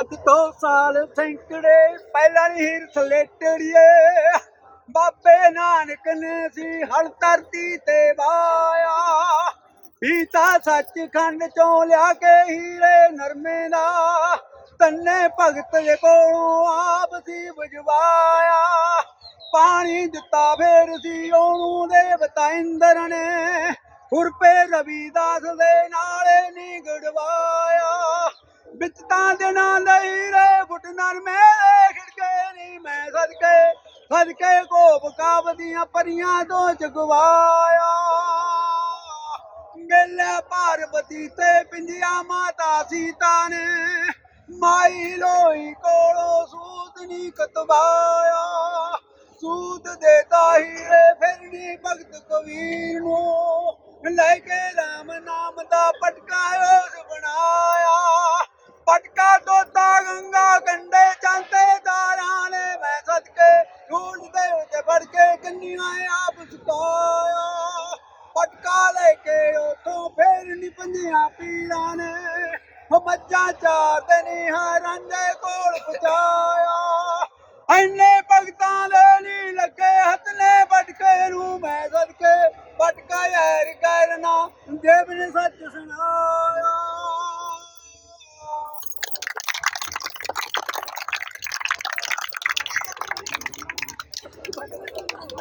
ਅੱਜ ਤੋਂ ਸਾਲ ਸੈਂਕੜੇ ਪਹਿਲਾਂ ਨਹੀਂ ਹੀਰ ਸਲੇਟੜੀਏ ਬਾਬੇ ਨਾਨਕ ਨੇ ਸੀ ਹਲ ਧਰਤੀ ਤੇ ਵਾਇਆ। ਪੀਤਾ ਸੱਚਖੰਡ ਚੋਂ ਲਿਆ ਕੇ ਹੀਰੇ ਨਰਮੇ ਦਾ। ਤੰਨੇ ਭਗਤ ਦੇ ਕੋਲੋਂ ਆਪ ਸੀ ਬੁਝਵਾਇਆ। ਪਾਣੀ ਦਿੱਤਾ ਫੇਰ ਸੀ ਉਹਨੂੰ ਦੇਵਤਾ ਇੰਦਰ ਨੇ। ਖੁਰਪੇ ਰਵੀਦਾਸ ਦੇ ਨਾਲੇ ਨੀ ਗੜਵਾਇਆ ਵਿੱਚ ਤਾਂ ਦਿਨਾਂ ਲਈ ਰੇ ਫੁੱਟ ਨਰਮੇ ਖਿੜਕੇ ਨਹੀਂ, ਮੈਂ ਸਦਕੇ ਸਦਕੇ ਕੋਪ ਕਾਵਦੀਆਂ ਪਰੀਆਂ ਤੋਂ ਜਗਵਾਇਆ। ਮਿਲਿਆ ਪਾਰਵਤੀ ਤੇ ਪਿੰਜਿਆ ਮਾਤਾ ਸੀਤਾ ਨੇ ਮਾਈ ਲੋਈ ਕੋਲੋਂ ਸੂਤ ਨਹੀਂ ਕਤਵਾਇਆ। ਸੂਤ ਦੇਤਾ ਹੀਰੇ ਫਿਰਨੀ ਭਗਤ ਕਬੀਰ ਨੂੰ ਲੈ ਕੇ ਰਾਮ ਨਾਮ ਕੰਨੀਆਂ ਆਪ ਸੁਕਾਇਆ। ਪਟਕਾ ਲੈ ਕੇ ਉਥੋਂ ਫੇਰ ਨੀ ਪੰਜੀਆਂ ਪੀਰਾਂ ਨੇ ਉਹ ਮੱਝਾਂ ਚਾਰਦੇ ਨੀ ਹਰਾਂਦੇ ਕੋਲ ਪਹੁੰਚਾਇਆ। ਐਨੇ ਭਗਤਾਂ ਦੇ ਨੀ ਲੱਗੇ, ਹੱਥ ਨੇ ਪਟਕੇ ਨੂੰ ਮੈਂ ਸਦਕੇ, ਪਟਕਾ ਯਾਰ ਕਰਨਾ ਦੇਵ ਨੇ ਸੱਚ ਸੁਣਾਇਆ। What's going?